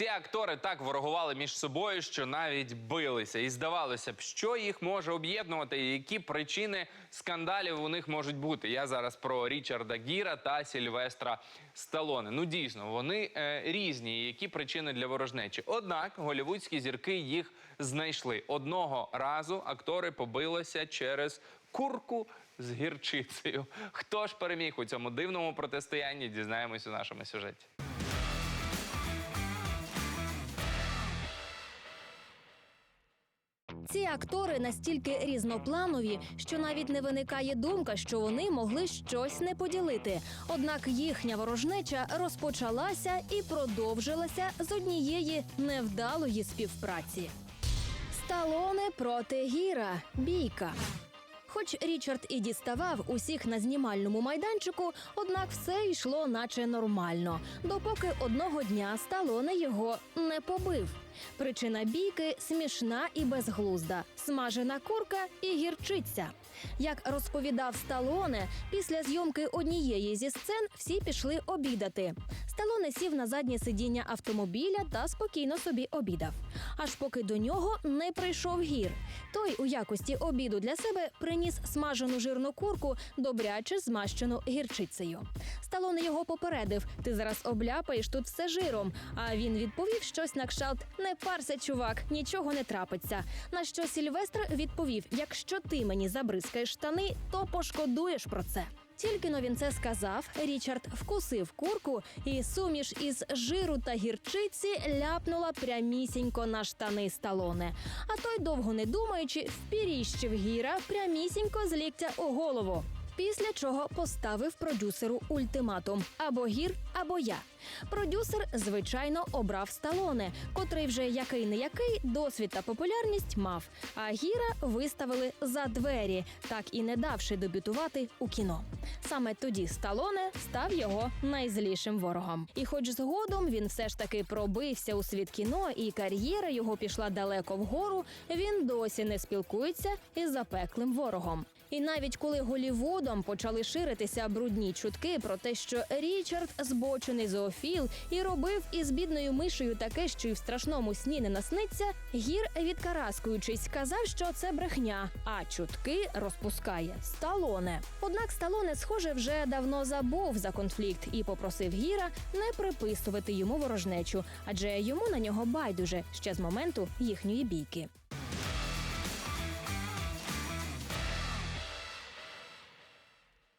Ці актори так ворогували між собою, що навіть билися. І здавалося б, що їх може об'єднувати, і які причини скандалів у них можуть бути. Я зараз про Річарда Гіра та Сільвестра Сталоне. Ну дійсно, вони е, різні. Які причини для ворожнечі? Однак голівудські зірки їх знайшли. Одного разу актори побилися через курку з гірчицею. Хто ж переміг у цьому дивному протистоянні? Дізнаємось у нашому сюжеті. Ці актори настільки різнопланові, що навіть не виникає думка, що вони могли щось не поділити. Однак їхня ворожнеча розпочалася і продовжилася з однієї невдалої співпраці. Сталоне проти гіра бійка. Хоч Річард і діставав усіх на знімальному майданчику, однак все йшло наче нормально, допоки одного дня Сталоне його не побив. Причина бійки смішна і безглузда: смажена курка і гірчиця. Як розповідав Сталоне, після зйомки однієї зі сцен всі пішли обідати. Сталоне сів на заднє сидіння автомобіля та спокійно собі обідав. Аж поки до нього не прийшов гір. Той у якості обіду для себе приніс смажену жирну курку, добряче змащену гірчицею. Сталоне його попередив: ти зараз обляпаєш тут все жиром. А він відповів щось на кшталт: не парся, чувак, нічого не трапиться. На що Сільвестр відповів: якщо ти мені забризкаєш штани, то пошкодуєш про це. Тільки но він це сказав, Річард вкусив курку, і суміш із жиру та гірчиці ляпнула прямісінько на штани сталоне. А той, довго не думаючи, впіріщив гіра прямісінько з ліктя у голову. Після чого поставив продюсеру ультиматум: або гір, або я. Продюсер, звичайно, обрав сталоне, котрий вже який не який досвід та популярність мав. А гіра виставили за двері, так і не давши дебютувати у кіно. Саме тоді Сталоне став його найзлішим ворогом. І, хоч згодом він все ж таки пробився у світ кіно, і кар'єра його пішла далеко вгору, він досі не спілкується із запеклим ворогом. І навіть коли Голівудом почали ширитися брудні чутки про те, що Річард збочений зоофіл і робив із бідною мишею таке, що й в страшному сні не насниться, гір, відкараскуючись, казав, що це брехня, а чутки розпускає Сталоне. Однак Сталоне, схоже, вже давно забув за конфлікт і попросив гіра не приписувати йому ворожнечу, адже йому на нього байдуже ще з моменту їхньої бійки.